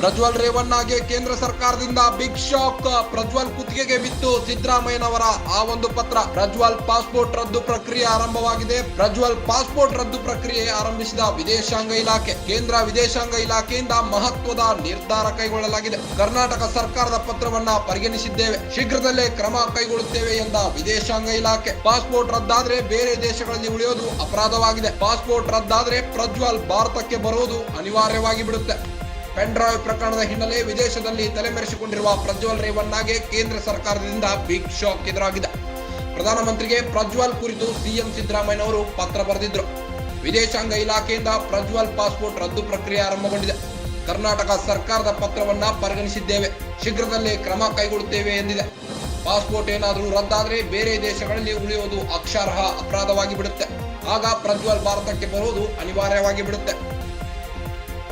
ಪ್ರಜ್ವಲ್ ರೇವಣ್ಣಗೆ ಕೇಂದ್ರ ಸರ್ಕಾರದಿಂದ big shock. Prajwal ಕುತ್ತಿಗೆಗೆ ಬಿತ್ತು ಸಿದ್ದರಾಮಯ್ಯನವರ ಆ ಒಂದು ಪತ್ರ. ಪ್ರಜ್ವಲ್ ಪಾಸ್ಪೋರ್ಟ್ ರದ್ದು ಪ್ರಕ್ರಿಯೆ ಆರಂಭವಾಗಿದೆ. ಪ್ರಜ್ವಲ್ ಪಾಸ್ಪೋರ್ಟ್ ರದ್ದು ಪ್ರಕ್ರಿಯೆ ಆರಂಭಿಸಿದ ವಿದೇಶಾಂಗ ಇಲಾಖೆ. ಕೇಂದ್ರ ವಿದೇಶಾಂಗ ಇಲಾಖೆಯಿಂದ ಮಹತ್ವದ ನಿರ್ಧಾರ ಕೈಗೊಳ್ಳಲಾಗಿದೆ. ಕರ್ನಾಟಕ ಸರ್ಕಾರದ ಪತ್ರವನ್ನ ಪರಿಗಣಿಸಿದ್ದೇವೆ. ಶೀಘ್ರದಲ್ಲೇ ಕ್ರಮ ಕೈಗೊಳ್ಳುತ್ತೇವೆ ಎಂದ ವಿದೇಶಾಂಗ ಇಲಾಖೆ. ಪಾಸ್ಪೋರ್ಟ್ ರದ್ದಾದ್ರೆ ಬೇರೆ ದೇಶಗಳಲ್ಲಿ ಉಳಿಯೋದು ಅಪರಾಧವಾಗಿದೆ. ಪಾಸ್ಪೋರ್ಟ್ ರದ್ದಾದ್ರೆ ಪ್ರಜ್ವಲ್ ಭಾರತಕ್ಕೆ ಬರುವುದು ಅನಿವಾರ್ಯವಾಗಿ ಬಿಡುತ್ತೆ ಪೆನ್ ಡ್ರೈವ್ ಪ್ರಕರಣದ ಹಿನ್ನೆಲೆ ವಿದೇಶದಲ್ಲಿ ತಲೆಮರೆಸಿಕೊಂಡಿರುವ ಪ್ರಜ್ವಲ್ ರೇವಣ್ಣಗೆ ಕೇಂದ್ರ ಸರ್ಕಾರದಿಂದ ಬಿಗ್ ಶಾಕ್ ಎದುರಾಗಿದೆ. ಪ್ರಧಾನಮಂತ್ರಿಗೆ ಪ್ರಜ್ವಲ್ ಕುರಿತು ಸಿಎಂ ಸಿದ್ದರಾಮಯ್ಯನವರು ಪತ್ರ ಬರೆದಿದ್ದರು ವಿದೇಶಾಂಗ ಇಲಾಖೆಯಿಂದ ಪ್ರಜ್ವಲ್ ಪಾಸ್ಪೋರ್ಟ್ ರದ್ದು ಪ್ರಕ್ರಿಯೆ ಆರಂಭಗೊಂಡಿದೆ. ಕರ್ನಾಟಕ ಸರ್ಕಾರದ ಪತ್ರವನ್ನ ಪರಿಗಣಿಸಿದ್ದೇವೆ. ಶೀಘ್ರದಲ್ಲೇ ಕ್ರಮ ಕೈಗೊಳ್ಳುತ್ತೇವೆ ಎಂದಿದೆ. ಪಾಸ್ಪೋರ್ಟ್ ಏನಾದರೂ ರದ್ದಾದ್ರೆ ಬೇರೆ ದೇಶಗಳಲ್ಲಿ ಉಳಿಯುವುದು ಅಕ್ಷರಹ ಅಪರಾಧವಾಗಿ ಬಿಡುತ್ತೆ. ಆಗ ಪ್ರಜ್ವಲ್ ಭಾರತಕ್ಕೆ ಬರುವುದು ಅನಿವಾರ್ಯವಾಗಿ ಬಿಡುತ್ತೆ.